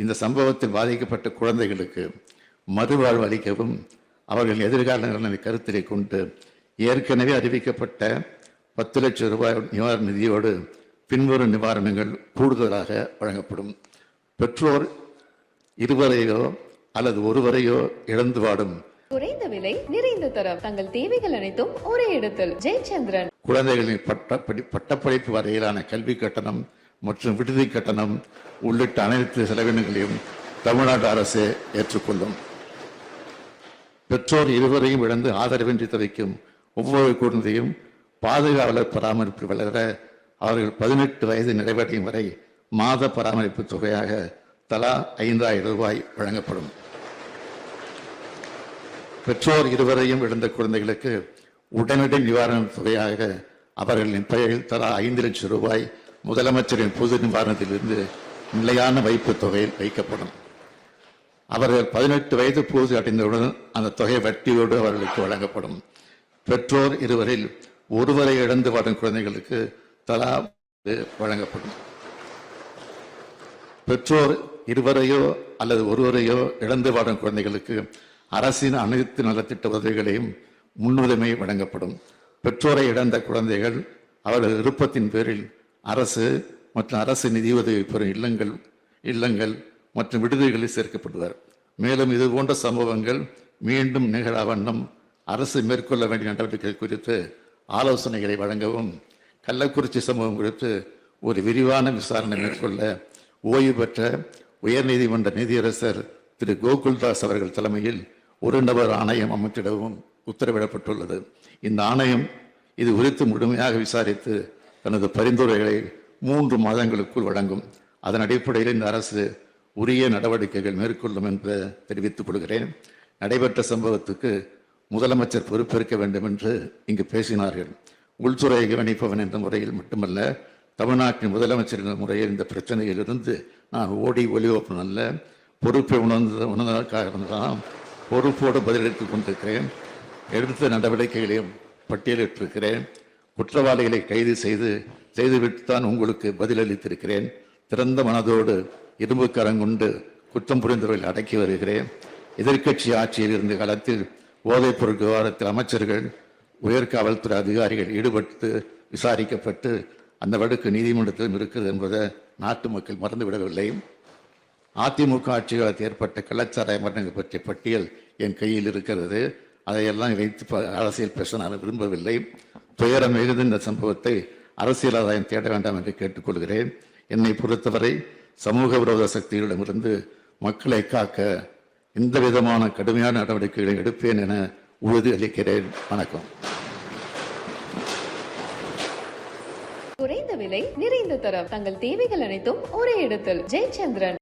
இந்த சம்பவத்தில் பாதிக்கப்பட்ட குழந்தைகளுக்கு மறுவாழ்வு அளிக்கவும் அவர்கள் எதிர்கால நலனை கருத்திலே கொண்டு ஏற்கனவே அறிவிக்கப்பட்ட பத்து லட்சம் ரூபாய் நிவாரண நிதியோடு பின்வரும் நிவாரணங்கள் கூடுதலாக வழங்கப்படும். பெற்றோர் இருவரையோ அல்லது ஒருவரையோ இழந்து வாடும். குறைந்த விலை நிறைந்த தரம் தங்கள் தேவைகள் அனைத்தும் ஒரே இடத்தில். ஜெயச்சந்திரன். குழந்தைகளின் பட்டப்படி பட்டப்படிப்பு வரையிலான கல்வி கட்டணம் மற்றும் விடுதி கட்டணம் உள்ளிட்ட அனைத்து செலவினங்களையும் தமிழ்நாடு அரசு ஏற்றுக்கொள்ளும். பெற்றோர் இருவரையும் இழந்து ஆதரவின்றி தவிக்கும் ஒவ்வொரு குழந்தையும் பாதுகாவலர் பராமரிப்பு வளர அவர்கள் பதினெட்டு வயது நிறைவடையும் வரை மாத பராமரிப்பு தொகையாக தலா ஐந்தாயிரம் ரூபாய் வழங்கப்படும். பெற்றோர் இருவரையும் இழந்த குழந்தைகளுக்கு உடனடி நிவாரண தொகையாக அவர்களின் பெயரில் தலா ஐந்து லட்சம் ரூபாய் முதலமைச்சரின் பொது நிவாரணத்திலிருந்து நிலையான வைப்பு தொகையில் வைக்கப்படும். அவர்கள் பதினெட்டு வயது பூர்த்தி அடைந்தவுடன் அந்த தொகை வட்டியோடு அவர்களுக்கு வழங்கப்படும். பெற்றோர் இருவரில் ஒருவரை இழந்து வாடும் குழந்தைகளுக்கு தலா வழங்கப்படும். பெற்றோர் இருவரையோ அல்லது ஒருவரையோ இழந்து வாடும் குழந்தைகளுக்கு அரசின் அனைத்து நலத்திட்ட உதவிகளையும் முன்னுரிமை வழங்கப்படும். பெற்றோரை இழந்த குழந்தைகள் அவரது விருப்பத்தின் பேரில் அரசு மற்றும் அரசு நிதியுதவி பெறும் இல்லங்கள் இல்லங்கள் மற்றும் விடுதிகளில் சேர்க்கப்படுவர் மேலும் இது போன்ற சம்பவங்கள் மீண்டும் நிகழ வண்ணம் அரசு மேற்கொள்ள வேண்டிய நடவடிக்கைகள் குறித்து ஆலோசனைகளை வழங்கவும் கள்ளக்குறிச்சி சம்பவம் குறித்து ஒரு விரிவான விசாரணை மேற்கொள்ள ஓய்வு பெற்ற உயர்நீதிமன்ற நீதியரசர் திரு கோகுல்தாஸ் அவர்கள் தலைமையில் ஒரு நபர் ஆணையம் அமைத்திடவும் உத்தரவிடப்பட்டுள்ளது. இந்த ஆணையம் இது குறித்து முழுமையாக விசாரித்து தனது பரிந்துரைகளை மூன்று மாதங்களுக்குள் வழங்கும். அதன் அடிப்படையில் இந்த அரசு உரிய நடவடிக்கைகள் மேற்கொள்ளும் என்று தெரிவித்துக் கொள்கிறேன். நடைபெற்ற சம்பவத்துக்கு முதலமைச்சர் பொறுப்பேற்க வேண்டும் என்று இங்கு பேசினார்கள். உள்துறை கவனிப்பவன் என்ற முறையில் மட்டுமல்ல தமிழ்நாட்டின் முதலமைச்சர் என்ற முறையில் இந்த பிரச்சனையிலிருந்து நான் ஓடி ஒளிவப்பன் அல்ல பொறுப்பை உணர்ந்த உணர்ந்ததற்காக தான் பொறுப்போடு பதிலளித்துக் கொண்டிருக்கிறேன். எடுத்த நடவடிக்கைகளையும் பட்டியலிட்டிருக்கிறேன். குற்றவாளிகளை கைது செய்து செய்துவிட்டு தான் உங்களுக்கு பதிலளித்திருக்கிறேன். திறந்த மனதோடு இரும்பு கரங்குண்டு குற்றம் புரிந்தவர்கள் அடக்கி வருகிறேன். எதிர்க்கட்சி ஆட்சியில் இருந்த காலத்தில் போதைப் பொருள் விவகாரத்தில் அமைச்சர்கள் உயர்காவல்துறை அதிகாரிகள் ஈடுபட்டு விசாரிக்கப்பட்டு அந்த வழக்கு நீதிமன்றத்திலும் இருக்கிறது என்பதை நாட்டு மக்கள் மறந்துவிடவில்லை. அதிமுக ஆட்சி காலத்தில் ஏற்பட்ட கள்ளச்சாராய மரணங்கள் பற்றிய பட்டியல் என் கையில் இருக்கிறது. அதையெல்லாம் வைத்து ப- அரசியல் பேச நான் விரும்பவில்லை. துயரம் மிகுந்த இந்த சம்பவத்தை அரசியல் ஆதாயம் தேட வேண்டாம் என்று கேட்டுக்கொள்கிறேன். என்னை பொறுத்தவரை சமூக விரோத சக்திகளிடமிருந்து மக்களை காக்க எந்த விதமான கடுமையான நடவடிக்கைகளை எடுப்பேன் என உறுதி அளிக்கிறேன். வணக்கம். குறைந்த விலை நிறைந்த தரம். தங்கள் தேவைகள் அனைத்தும் ஒரே இடத்தில். ஜெயச்சந்திரன்.